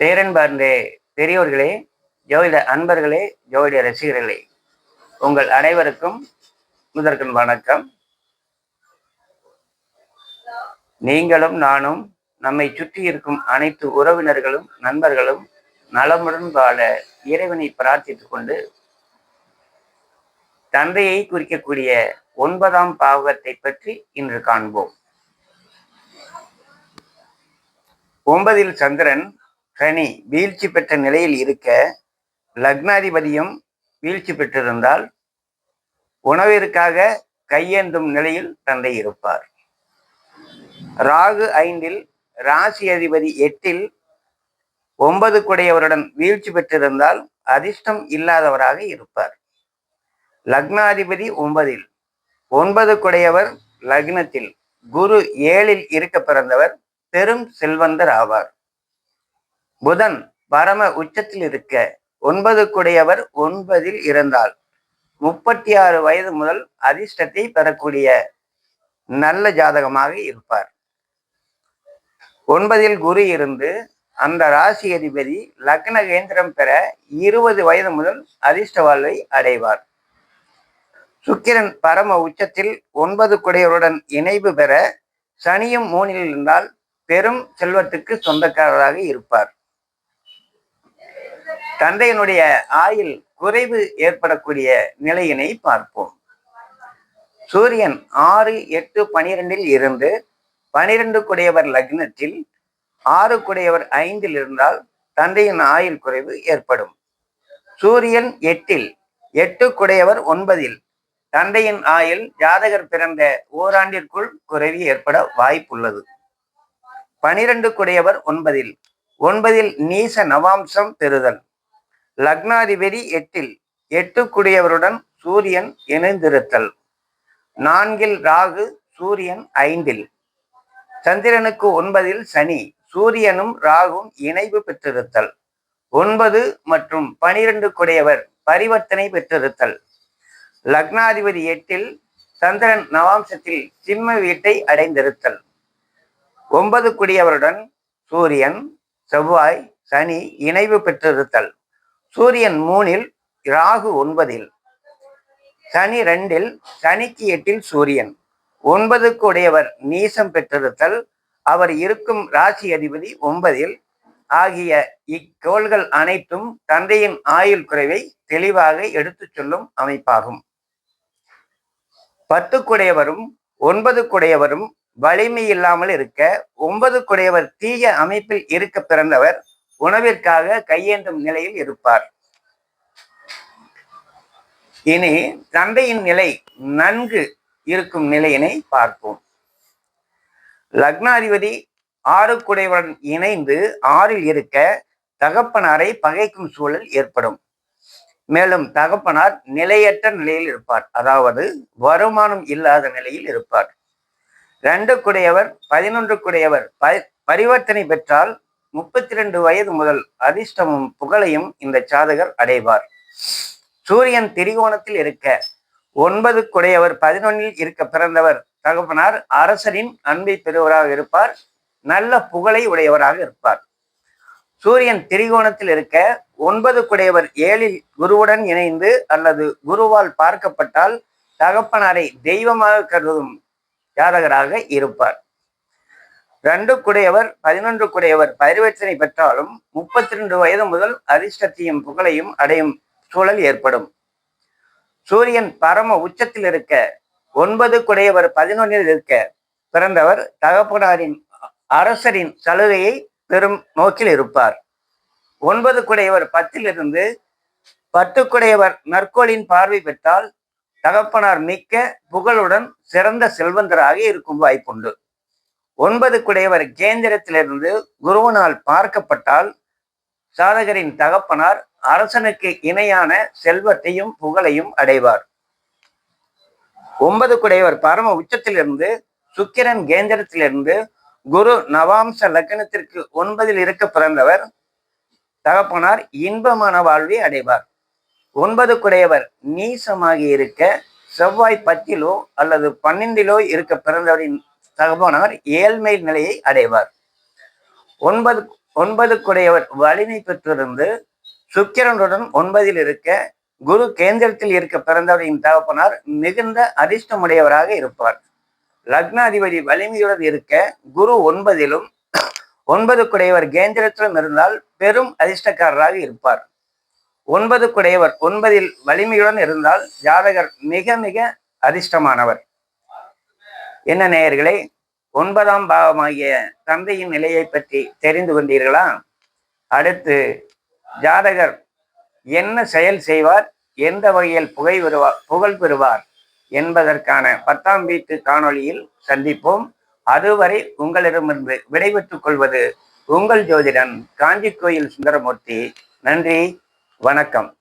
பேரன்பார்ந்தே பெரியோர்களே ஜோதிட அன்பர்களே ஜோதிட ரசிகர்களே உங்கள் அனைவருக்கும் முதற்கண் வணக்கம். நீங்களும் நானும் நம்மை சுற்றி இருக்கும் அனைத்து உறவினர்களும் நண்பர்களும் நலமுடன் வாழ இறைவனை பிரார்த்தித்துக் கொண்டு தந்தையை குறிக்கக்கூடிய ஒன்பதாம் பாவகத்தை பற்றி இன்று காண்போம். ஒன்பதில் சந்திரன் சனி வீழ்ச்சி பெற்ற நிலையில் இருக்க லக்னாதிபதியும் வீழ்ச்சி பெற்றிருந்தால் உணவிற்காக கையேந்தும் நிலையில் தந்தை இருப்பார். ராகு ஐந்தில் ராசி அதிபதி எட்டில் ஒன்பது குடையவருடன் வீழ்ச்சி பெற்றிருந்தால் அதிர்ஷ்டம் இல்லாதவராக இருப்பார். லக்னாதிபதி ஒன்பதில் ஒன்பது குடையவர் லக்னத்தில் குரு ஏழில் இருக்க பிறந்தவர் பெரும் செல்வந்தர் ஆவார். புதன் பரம உச்சத்தில் இருக்க ஒன்பது குடையவர் ஒன்பதில் இருந்தால் முப்பத்தி ஆறு வயது முதல் அதிர்ஷ்டத்தை பெறக்கூடிய நல்ல ஜாதகமாக இருப்பார். ஒன்பதில் குரு இருந்து அந்த ராசி அதிபதி லக்ன கேந்திரம் பெற இருபது வயது முதல் அதிர்ஷ்ட வாழ்வை அடைவார். சுக்கிரன் பரம உச்சத்தில் ஒன்பது குடையவருடன் இணைவு பெற சனியும் மூனில் இருந்தால் பெரும் செல்வத்துக்கு சொந்தக்காரராக இருப்பார். தந்தையினுடைய ஆயில் குறைவு ஏற்படக்கூடிய நிலையினை பார்ப்போம். சூரியன் ஆறு எட்டு பனிரெண்டில் இருந்து பனிரெண்டு குடையவர் லக்னத்தில் ஆறு குடையவர் ஐந்தில் இருந்தால் தந்தையின் ஆயுள் குறைவு ஏற்படும். சூரியன் எட்டில் எட்டு குடையவர் ஒன்பதில் தந்தையின் ஆயுள் ஜாதகர் பிறந்த ஓராண்டிற்குள் குறைவு ஏற்பட வாய்ப்புள்ளது. பனிரெண்டு குடையவர் ஒன்பதில் ஒன்பதில் நீச நவாம்சம் பெறுதல். லக்னாதிபதி எட்டில் எட்டுக்குடியவருடன் சூரியன் இணைந்திருத்தல். நான்கில் ராகு சூரியன் ஐந்தில். சந்திரனுக்கு ஒன்பதில் சனி சூரியனும் ராகும் இணைவு பெற்றிருத்தல். ஒன்பது மற்றும் பனிரெண்டு குடையவர் பரிவர்த்தனை பெற்றிருத்தல். லக்னாதிபதி எட்டில் சந்திரன் நவாம்சத்தில் சிம்ம வீட்டை அடைந்திருத்தல். ஒன்பது குடியவருடன் சூரியன் செவ்வாய் சனி இணைவு பெற்றிருத்தல். சூரியன் மூணில் ராகு ஒன்பதில் சனி ரெண்டில் சனிக்கு எட்டில் சூரியன். ஒன்பதுக்கு உடையவர் நீசம் பெற்றிருத்தல் அவர் இருக்கும் ராசி அதிபதி ஒன்பதில். ஆகிய இக்கோள்கள் அனைத்தும் தந்தையின் ஆயுள் குறைவை தெளிவாக எடுத்துச் சொல்லும் அமைப்பாகும். பத்துக்குடையவரும் ஒன்பதுக்குடையவரும் வலிமை இல்லாமல் இருக்க ஒன்பதுக்குடையவர் தீய அமைப்பில் இருக்க பிறந்தவர் உணவிற்காக கையேந்தும் நிலையில் இருப்பார். இனி தந்தையின் நிலை நன்கு இருக்கும் நிலையினை பார்ப்போம். லக்னாதிபதி ஆறு இணைந்து ஆறில் இருக்க தகப்பனாரை பகைக்கும் சூழல் ஏற்படும். மேலும் தகப்பனார் நிலையற்ற நிலையில் இருப்பார். அதாவது வருமானம் இல்லாத நிலையில் இருப்பார். ரெண்டு குடையவர் பதினொன்று குடையவர் பரிவர்த்தனை பெற்றால் முப்பத்தி ரெண்டு வயது முதல் அதிர்ஷ்டமும் புகழையும் இந்த சாதகர் அடைவார். சூரியன் திரிகோணத்தில் இருக்க ஒன்பது குடையவர் பதினொன்னில் இருக்க பிறந்தவர் தகப்பனார் அரசரின் அன்பை பெறுவராக இருப்பார் நல்ல புகழை உடையவராக இருப்பார். சூரியன் திரிகோணத்தில் இருக்க ஒன்பது குடையவர் ஏழில் குருவுடன் இணைந்து அல்லது குருவால் பார்க்கப்பட்டால் தகப்பனாரை தெய்வமாக கருதும் ஜாதகராக இருப்பார். ரெண்டு குடையவர் பதினொன்று குடையவர் பரிவர்த்தனை பெற்றாலும் முப்பத்தி ரெண்டு வயது முதல் அதிர்ஷ்டத்தையும் புகழையும் அடையும் சூழல் ஏற்படும். சூரியன் பரம உச்சத்தில் இருக்க ஒன்பது குடையவர் பதினொன்னில் இருக்க பிறந்தவர் தகப்பனாரின் அரசரின் சலுகையை பெரும் நோக்கில் இருப்பார். ஒன்பது குடையவர் பத்திலிருந்து பத்து குடையவர் நற்கோளின் பார்வை பெற்றால் தகப்பனார் மிக்க புகழுடன் சிறந்த செல்வந்தராக இருக்கும் வாய்ப்புண்டு. ஒன்பது குடையவர் கேந்திரத்திலிருந்து குருவனால் பார்க்கப்பட்டால் சாதகரின் தகப்பனார் அரசனுக்கு இணையான செல்வத்தையும் புகழையும் அடைவார். ஒன்பது குடையவர் பரம உச்சத்திலிருந்து சுக்கிரன் கேந்திரத்திலிருந்து குரு நவாம்ச லக்னத்திற்கு ஒன்பதில் இருக்க பிறந்தவர் தகப்பனார் இன்பமான வாழ்வை அடைவார். ஒன்பது குடையவர் நீசமாகி இருக்க செவ்வாய் பத்திலோ அல்லது பன்னெண்டிலோ இருக்க பிறந்தவரின் தகப்பனவர் ஏழ்மை நிலையை அடைவார். ஒன்பது ஒன்பதுக்குடையவர் வலிமை பெற்றிருந்து சுக்கிரனுடன் ஒன்பதில் இருக்க குரு கேந்திரத்தில் இருக்க பிறந்தவரின் தகப்பனார் மிகுந்த அதிர்ஷ்டமுடையவராக இருப்பார். லக்னாதிபதி வலிமையுடன் இருக்க குரு ஒன்பதிலும் ஒன்பதுக்குடையவர் கேந்திரத்திலும் இருந்தால் பெரும் அதிர்ஷ்டக்காரராக இருப்பார். ஒன்பதுக்குடையவர் ஒன்பதில் வலிமையுடன் இருந்தால் ஜாதகர் மிக மிக அதிர்ஷ்டமானவர். என்ன நேயர்களே ஒன்பதாம் பாவமாகிய தந்தையின் நிலையை பற்றி தெரிந்து கொண்டீர்களா? அடுத்து ஜாதகர் என்ன செயல் செய்வார்? எந்த வகையில் புகை வருவார் புகழ் பெறுவார் என்பதற்கான பத்தாம் வீட்டு காணொளியில் சந்திப்போம். அதுவரை உங்களிடமிருந்து விடைபெற்றுக் கொள்வது உங்கள் ஜோதிடன் காஞ்சி கோயில் சுந்தரமூர்த்தி. நன்றி வணக்கம்.